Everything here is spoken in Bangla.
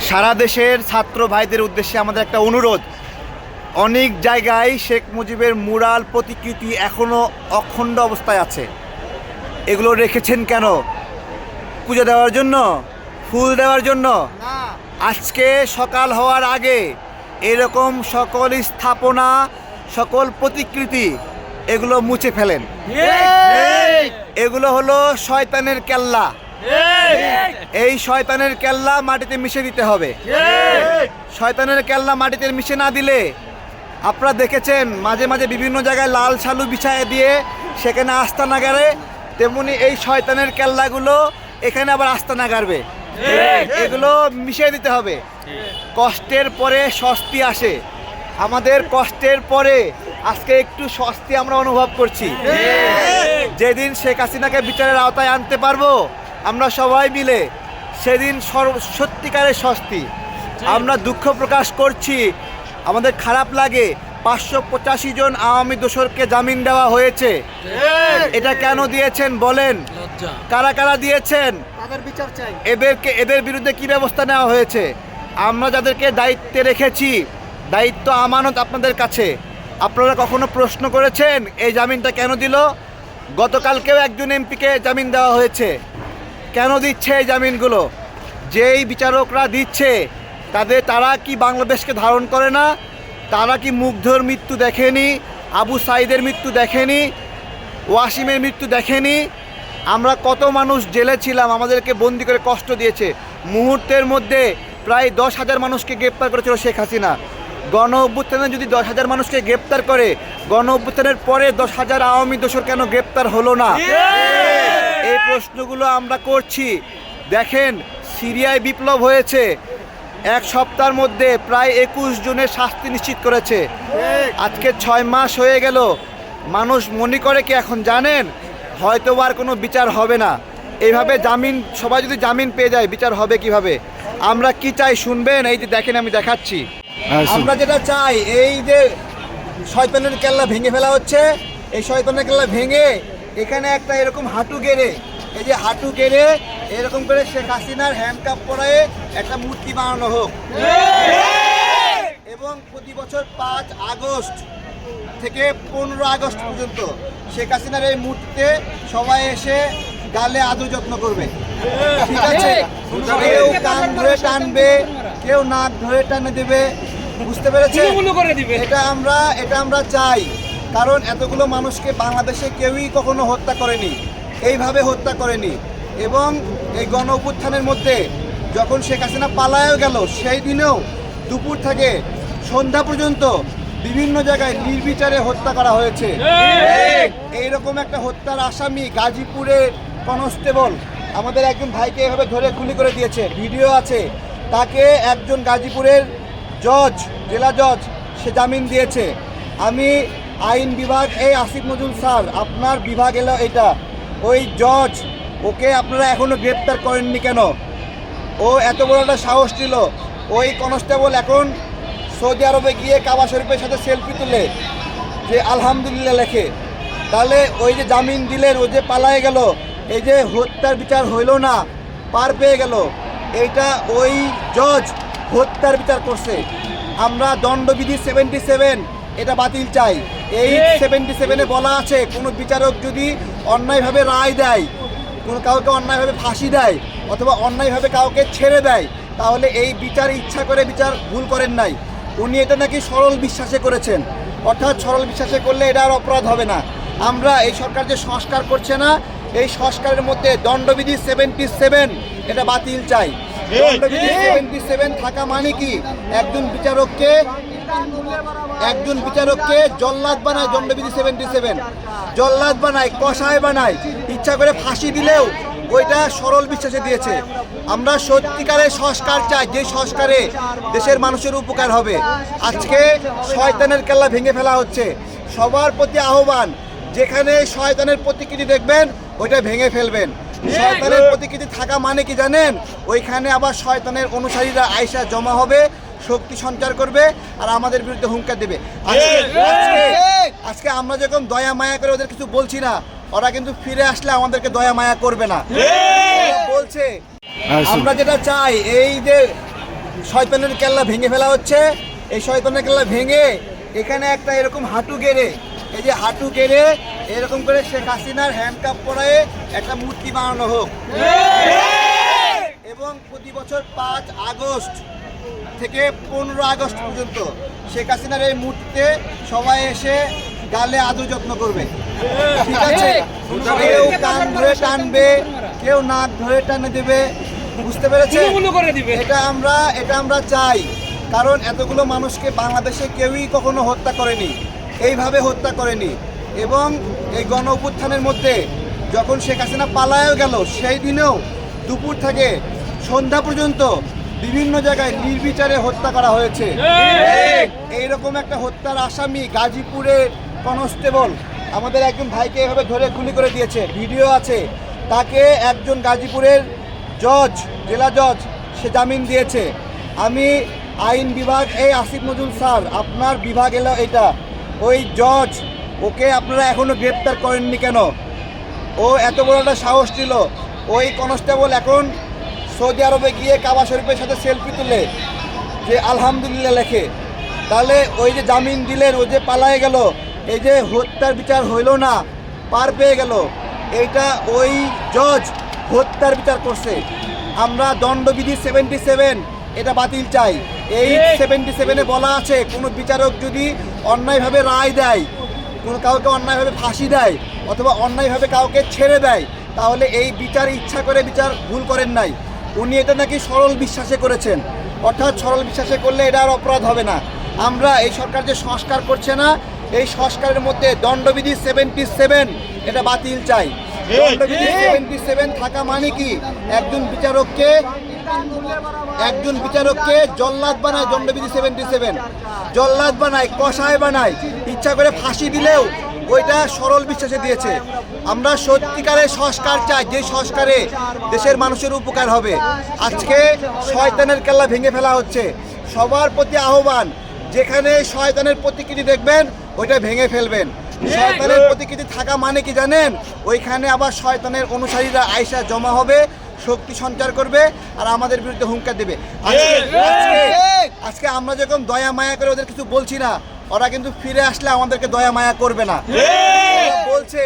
সারা দেশের ছাত্র ভাইদের উদ্দেশ্যে আমাদের একটা অনুরোধ। অনেক জায়গায় শেখ মুজিবের মুরাল প্রতিকৃতি এখনও অখণ্ড অবস্থায় আছে। এগুলো রেখেছেন কেন? পুজো দেওয়ার জন্য? ফুল দেওয়ার জন্য? আজকে সকাল হওয়ার আগে এরকম সকল স্থাপনা সকল প্রতিকৃতি এগুলো মুছে ফেলেন। এগুলো হলো শয়তানের কেল্লা। এই শয়তানের কেল্লা মাটিতে মিশে দিতে হবে। শয়তানের কেল্লা মাটিতে মিশে না দিলে আপনারা দেখেছেন মাঝে মাঝে বিভিন্ন জায়গায় লাল শালু বিছায় দিয়ে সেখানে আস্তানা গাড়ে তেমনি এই শয়তানের কেল্লাগুলো এখানে আবার আস্তানা গাড়বে। এগুলো মিশিয়ে দিতে হবে। কষ্টের পরে স্বস্তি আসে। আমাদের কষ্টের পরে আজকে একটু স্বস্তি আমরা অনুভব করছি। যেদিন শেখ হাসিনাকে বিচারের আওতায় আনতে পারব আমরা সবাই মিলে সেদিন সত্যিকারের স্বস্তি আমরা দুঃখ প্রকাশ করছি। আমাদের খারাপ লাগে। পাঁচশো পঁচাশি জন আওয়ামী দোসরকে জামিন দেওয়া হয়েছে। এটা কেন দিয়েছেন বলেন? কারা কারা দিয়েছেন? তাদের বিচার চাই। এদেরকে এদের বিরুদ্ধে কি ব্যবস্থা নেওয়া হয়েছে? আমরা যাদেরকে দায়িত্বে রেখেছি দায়িত্ব আমানত আপনাদের কাছে। আপনারা কখনো প্রশ্ন করেছেন এই জামিনটা কেন দিল? গতকালকেও একজন এমপিকে জামিন দেওয়া হয়েছে। কেন দিচ্ছে এই জামিনগুলো? যেই বিচারকরা দিচ্ছে, তাদের তারা কি বাংলাদেশকে ধারণ করে না? তারা কি মুগ্ধর মৃত্যু দেখেনি? আবু সাইদের মৃত্যু দেখেনি? ওয়াসিমের মৃত্যু দেখেনি? আমরা কত মানুষ জেলে ছিলাম, আমাদেরকে বন্দি করে কষ্ট দিয়েছে। মুহূর্তের মধ্যে প্রায় দশ হাজার মানুষকে গ্রেপ্তার করেছিল শেখ হাসিনা। গণ অভ্যুত্থানে যদি দশ হাজার মানুষকে গ্রেপ্তার করে, গণ অভ্যুত্থানের পরে দশ হাজার আওয়ামী দোষর কেন গ্রেপ্তার হলো না? প্রশ্নগুলো আমরা করছি। দেখেন সিরিয়ায় বিপ্লব হয়েছে। এক সপ্তাহের মধ্যে প্রায় একুশ জনের শাস্তি নিশ্চিত করেছে। আজকে ছয় মাস হয়ে গেল। মানুষ মনে করে কি এখন জানেন? হয়তো আর কোনো বিচার হবে না। এইভাবে জামিন সবাই যদি জামিন পেয়ে যায় বিচার হবে কীভাবে? আমরা কি চাই শুনবেন? এই যে দেখেন আমি দেখাচ্ছি। আমরা যেটা চাই এই যে শয়তানের কেল্লা ভেঙে ফেলা হচ্ছে। এই শয়তানের কেল্লা ভেঙে এখানে একটা এরকম হাঁটু গেড়ে এই যে হাঁটু গেড়ে এরকম করে শেখ হাসিনার হ্যান্ডকাপ পরায়ে একটা মূর্তি বানানো হোক। এবং প্রতি বছর পাঁচ আগস্ট থেকে পনেরো আগস্ট পর্যন্ত শেখ হাসিনার এই মূর্তিতে সবাই এসে গালে আদর যত্ন করবে। ঠিক আছে? কেউ কান ধরে টানবে কেউ নাক ধরে টানে দেবে। বুঝতে দিবে। এটা আমরা এটা আমরা চাই। কারণ এতগুলো মানুষকে বাংলাদেশে কেউই কখনো হত্যা করেনি। এইভাবে হত্যা করেনি। এবং এই গণ মধ্যে যখন শেখ হাসিনা পালায়ও গেল, সেই দিনেও দুপুর থেকে সন্ধ্যা পর্যন্ত বিভিন্ন জায়গায় নির্বিচারে হত্যা করা হয়েছে। এইরকম একটা হত্যার আসামি গাজীপুরের কনস্টেবল, আমাদের একজন ভাইকে এভাবে ধরে গুলি করে দিয়েছে। ভিডিও আছে, তাকে একজন গাজীপুরের জজ, জেলা জজ, সে জামিন দিয়েছে। আমি আইন বিভাগ, এই আসিফ নজরুল স্যার, আপনার বিভাগ এলো এটা। ওই জজ, ওকে আপনারা এখনও গ্রেপ্তার করেননি কেন? ও এত বড় একটা সাহস ছিল ওই কনস্টেবল এখন সৌদি আরবে গিয়ে কাবা শরীফের সাথে সেলফি তুলে, যে আলহামদুলিল্লাহ লেখে। তাহলে ওই যে জামিন দিলেন ও যে পালায় গেল, এই যে হত্যার বিচার হইল না, পার পেয়ে গেল, এইটা ওই জজ হত্যার বিচার করছে। আমরা দণ্ডবিধি সেভেন্টি সেভেন এটা বাতিল চাই। এই সেভেন্টি সেভেনে বলা আছে, কোনো বিচারক যদি অন্যায়ভাবে রায় দেয়, কোনো কাউকে অন্যায়ভাবে ফাঁসি দেয়, অথবা অন্যায়ভাবে কাউকে ছেড়ে দেয়, তাহলে এই বিচার ইচ্ছা করে বিচার ভুল করেন নাই। উনি এটা নাকি সরল বিশ্বাসে করেছেন। অর্থাৎ সরল বিশ্বাসে করলে এটা আর অপরাধ হবে না। আমরা এই সরকার যে সংস্কার করছে না, এই সংস্কারের মধ্যে দণ্ডবিধি সেভেন্টি সেভেন, এটা বাতিল চাই। সেভেন্টি সেভেন থাকা মানে কি? একজন বিচারককে একজন বিচারককে জল্লাদ বানায় দণ্ডবিধি সেভেন্টি সেভেন জল্লাদ বানায় কষায় বানায় ইচ্ছা করে ফাঁসি দিলেও ওইটা সরল বিশ্বাসে দিয়েছে। আমরা সত্যিকারের সংস্কার চাই যে সংস্কারে দেশের মানুষের উপকার হবে। আজকে শয়তানের কেল্লা ভেঙে ফেলা হচ্ছে। সবার প্রতি আহ্বান যেখানে শয়তানের প্রতিকৃতি দেখবেন ওইটা ভেঙে ফেলবেন। শয়তানের প্রতিকৃতি থাকা মানে কি জানেন? ওইখানে আবার শয়তানের অনুসারীরা আয়সা জমা হবে শক্তি সঞ্চার করবে আর আমাদের বিরুদ্ধে হুঙ্কার দেবে। আজকে- আজকে- আজকে আমরা যখন দয়া মায়া করে ওদের কিছু বলছি না ওরা কিন্তু ফিরে আসলে আমাদেরকে দয়া মায়া করবে না। বলছে আমরা যেটা চাই এই যে শয়তানের কেল্লা ভেঙে ফেলা হচ্ছে এই শয়তানের কেল্লা ভেঙে এখানে একটা এরকম হাঁটু গেড়ে এই যে হাঁটু গেড়ে এরকম করে শেখ হাসিনার হ্যান্ডকাপ পরায়ে একটা মূর্তি বানানো হোক। এবং প্রতি বছর পাঁচ আগস্ট থেকে পনেরো আগস্ট পর্যন্ত শেখ হাসিনার এই মূর্তিতে সবাই এসে গালে আদর যত্ন করবে। ঠিক আছে? কেউ কান ধরে টানবে কেউ নাক ধরে টানে দেবে। বুঝতে পেরেছে এটা আমরা এটা আমরা চাই। কারণ এতগুলো মানুষকে বাংলাদেশে কেউই কখনো হত্যা করেনি। এইভাবে হত্যা করেনি। এবং এই গণ অভ্যুত্থানের মধ্যে যখন শেখ হাসিনা পালায়ও গেল সেই দিনেও দুপুর থেকে সন্ধ্যা পর্যন্ত বিভিন্ন জায়গায় নির্বিচারে হত্যা করা হয়েছে। এইরকম একটা হত্যার আসামি গাজীপুরের কনস্টেবল আমাদের একজন ভাইকে এভাবে ধরে খুলি করে দিয়েছে। ভিডিও আছে। তাকে একজন গাজীপুরের জজ জেলা জজ সে জামিন দিয়েছে। আমি আইন বিভাগ এই আসিফ নজরুল স্যার আপনার বিভাগ এলো এটা। ওই জজ ওকে আপনারা এখনও গ্রেপ্তার করেননি কেন? ও এত বড় একটা সাহস ছিল ওই কনস্টেবল এখন সৌদি আরবে গিয়ে কাবা শরীফের সাথে সেলফি তুলে যে আলহামদুলিল্লাহ লেখে। তাহলে ওই যে জামিন দিলেন ও যে পালায়ে গেল এই যে হত্যার বিচার হইল না পার পেয়ে গেল এইটা ওই জজ হত্যার বিচার করছে। আমরা দণ্ডবিধি সেভেন্টি সেভেন এটা বাতিল চাই। এই সেভেন্টি সেভেনে বলা আছে কোনো বিচারক যদি অন্যায়ভাবে রায় দেয় কোনো কাউকে অন্যায়ভাবে ফাঁসি দেয় অথবা অন্যায়ভাবে কাউকে ছেড়ে দেয়, তাহলে এই বিচার ইচ্ছা করে বিচার ভুল করেন নাই। উনি এটা নাকি সরল বিশ্বাসে করেছেন। অর্থাৎ সরল বিশ্বাসে করলে এটা আর অপরাধ হবে না। আমরা এই সরকার যে সংস্কার করছে না, এই সংস্কারের মধ্যে দণ্ডবিধি সেভেন্টি সেভেন এটা বাতিল চাই। থাকা মানে কি? একজন বিচারককে একজন বিচারককে জল্লাদ বানায় দণ্ডবিধি সেভেন্টি সেভেন জল্লাদ বানায় কষায় বানায় ইচ্ছা করে ফাঁসি দিলেও ওইটা সরল বিশ্বাসে দিয়েছে। আমরা সত্যিকারের সংস্কার চাই যে সংস্কারে দেশের মানুষের উপকার হবে। আজকে শয়তানের কেল্লা ভেঙে ফেলা হচ্ছে। সবার প্রতি আহ্বান যেখানে শয়তানের প্রতিকৃতি দেখবেন ওইটা ভেঙে ফেলবেন। শয়তানের প্রতিকৃতি থাকা মানে কি জানেন? ওইখানে আবার শয়তানের অনুসারীরা আয়সা জমা হবে শক্তি সঞ্চার করবে আর আমাদের বিরুদ্ধে হুঙ্কার দেবে। আজকে আমরা যেরকম দয়া মায়া করে ওদের কিছু বলছি না ওরা কিন্তু ফিরে আসলে আমাদেরকে দয়া মায়া করবে না। বলছে